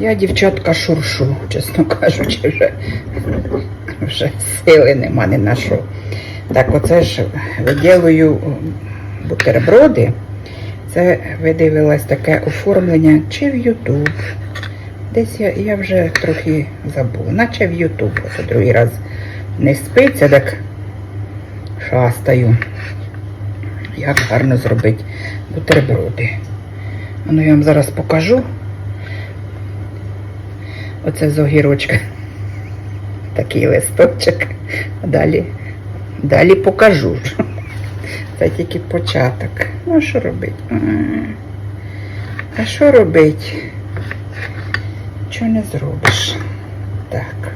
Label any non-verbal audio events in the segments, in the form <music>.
Я, дівчатка, шуршу, чесно кажучи, вже, вже сили нема ні на що. Так, оце ж виділую бутерброди. Це видивилась таке оформлення чи в Ютуб. Десь я, я вже трохи забула, наче в Ютуб. Оце другий раз не спиться, так шастаю. Як гарно зробити бутерброди. Ну, я вам зараз покажу. Оце з огірочка. Такий листочок. Далі, далі покажу. Це тільки початок. Ну, що робити? А, що робити? Чого не зробиш? Так.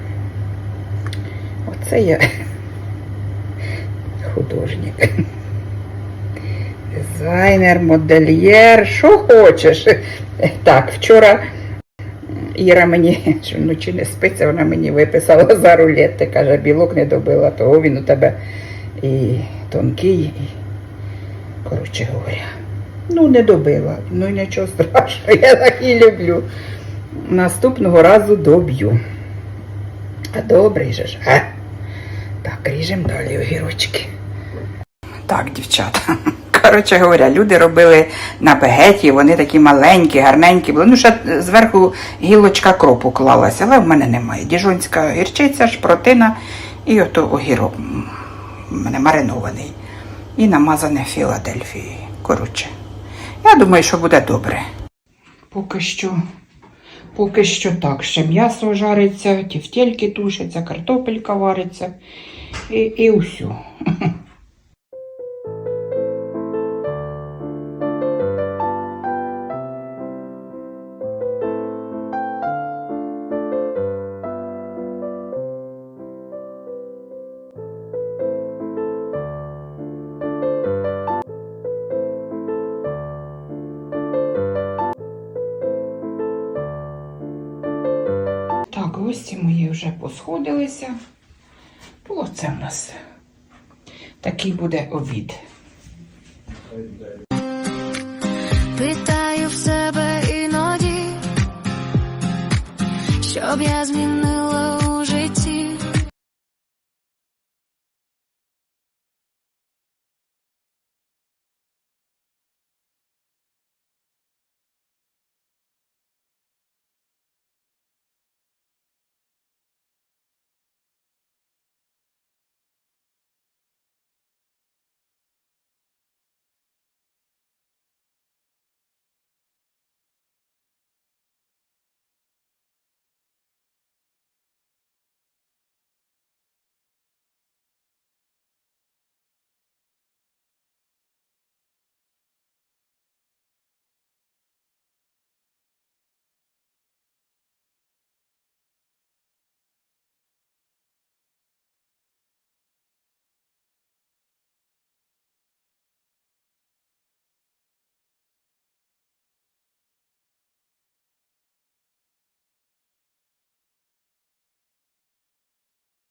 Оце я художник. Дизайнер, модельєр, що хочеш. Так, вчора Іра мені, <laughs> що вночі не спиться, вона мені виписала за рулети. Каже, білок не добила, того він у тебе і тонкий, і, коротше говоря. Ну, не добила. Ну і нічого страшного, <laughs> я так і люблю. Наступного разу доб'ю. А добрий же ж? Так, ріжемо далі огірочки. Так, дівчата. <laughs> Коротше говоря, люди робили на багеті, вони такі маленькі, гарненькі були. Ну, ще зверху гілочка кропу клалася, але в мене немає. Діжонська гірчиця, шпротина і ото огірок. У мене маринований. І намазане Філадельфією. Коротше, я думаю, що буде добре. Поки що, поки що так. Ще м'ясо жариться, тівтельки тушаться, картопелька вариться і, і усю. <laughs> гості мої вже посходилися. Оце в нас такий буде обід. Питаю в себе іноді, щоб я змінила